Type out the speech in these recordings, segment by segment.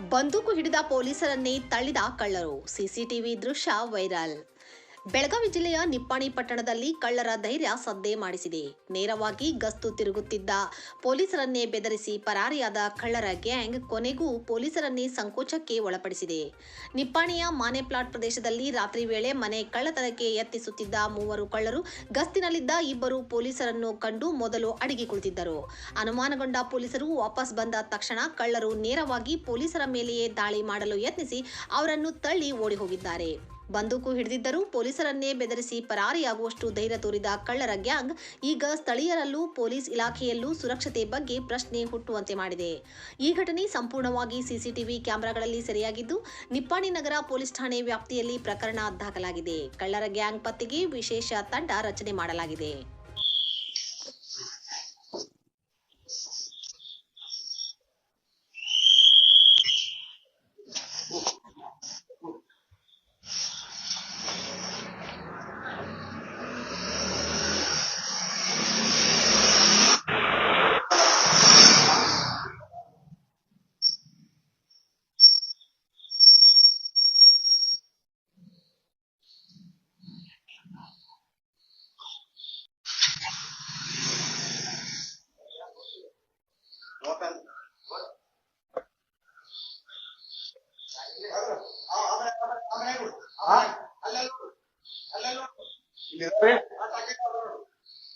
ಬಂದೂಕು ಹಿಡಿದ ಪೊಲೀಸರನ್ನೇ ತಳ್ಳಿದ ಕಳ್ಳರು. ಸಿಸಿಟಿವಿ ದೃಶ್ಯ ವೈರಲ್. ಬೆಳಗಾವಿ ಜಿಲ್ಲೆಯ ನಿಪ್ಪಾಣಿ ಪಟ್ಟಣದಲ್ಲಿ ಕಳ್ಳರ ಧೈರ್ಯ ಸದ್ದೆ ಮಾಡಿಸಿದೆ. ನೇರವಾಗಿ ಗಸ್ತು ತಿರುಗುತ್ತಿದ್ದ ಪೊಲೀಸರನ್ನೇ ಬೆದರಿಸಿ ಪರಾರಿಯಾದ ಕಳ್ಳರ ಗ್ಯಾಂಗ್ ಕೊನೆಗೂ ಪೊಲೀಸರನ್ನೇ ಸಂಕೋಚಕ್ಕೆ ಒಳಪಡಿಸಿದೆ. ನಿಪ್ಪಾಣಿಯ ಮಾನೆ ಪ್ಲಾಟ್ ಪ್ರದೇಶದಲ್ಲಿ ರಾತ್ರಿ ವೇಳೆ ಮನೆ ಕಳ್ಳತನಕ್ಕೆ ಯತ್ನಿಸುತ್ತಿದ್ದ ಮೂವರು ಕಳ್ಳರು ಗಸ್ತಿನಲ್ಲಿದ್ದ ಇಬ್ಬರು ಪೊಲೀಸರನ್ನು ಕಂಡು ಮೊದಲು ಅಡಗಿ ಕುಳಿತಿದ್ದರು. ಅನುಮಾನಗೊಂಡ ಪೊಲೀಸರು ವಾಪಸ್ ಬಂದ ತಕ್ಷಣ ಕಳ್ಳರು ನೇರವಾಗಿ ಪೊಲೀಸರ ಮೇಲೆಯೇ ದಾಳಿ ಮಾಡಲು ಯತ್ನಿಸಿ ಅವರನ್ನು ತಳ್ಳಿ ಓಡಿ ಹೋಗಿದ್ದಾರೆ. ಬಂದೂಕು ಹಿಡಿದಿದ್ದರೂ ಪೊಲೀಸರನ್ನೇ ಬೆದರಿಸಿ ಪರಾರಿಯಾಗುವಷ್ಟು ಧೈರ್ಯ ತೋರಿದ ಕಳ್ಳರ ಗ್ಯಾಂಗ್ ಈಗ ಸ್ಥಳೀಯರಲ್ಲೂ ಪೊಲೀಸ್ ಇಲಾಖೆಯಲ್ಲೂ ಸುರಕ್ಷತೆ ಬಗ್ಗೆ ಪ್ರಶ್ನೆ ಹುಟ್ಟುವಂತೆ ಮಾಡಿದೆ. ಈ ಘಟನೆ ಸಂಪೂರ್ಣವಾಗಿ ಸಿಸಿಟಿವಿ ಕ್ಯಾಮೆರಾಗಳಲ್ಲಿ ಸೆರೆಯಾಗಿದ್ದು, ನಿಪ್ಪಾಣಿ ನಗರ ಪೊಲೀಸ್ ಠಾಣೆ ವ್ಯಾಪ್ತಿಯಲ್ಲಿ ಪ್ರಕರಣ ದಾಖಲಾಗಿದೆ. ಕಳ್ಳರ ಗ್ಯಾಂಗ್ ಪತ್ತೆಗೆ ವಿಶೇಷ ತಂಡ ರಚನೆ ಮಾಡಲಾಗಿದೆ.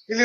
ಇಲ್ಲಿ ಇಲ್ಲಿ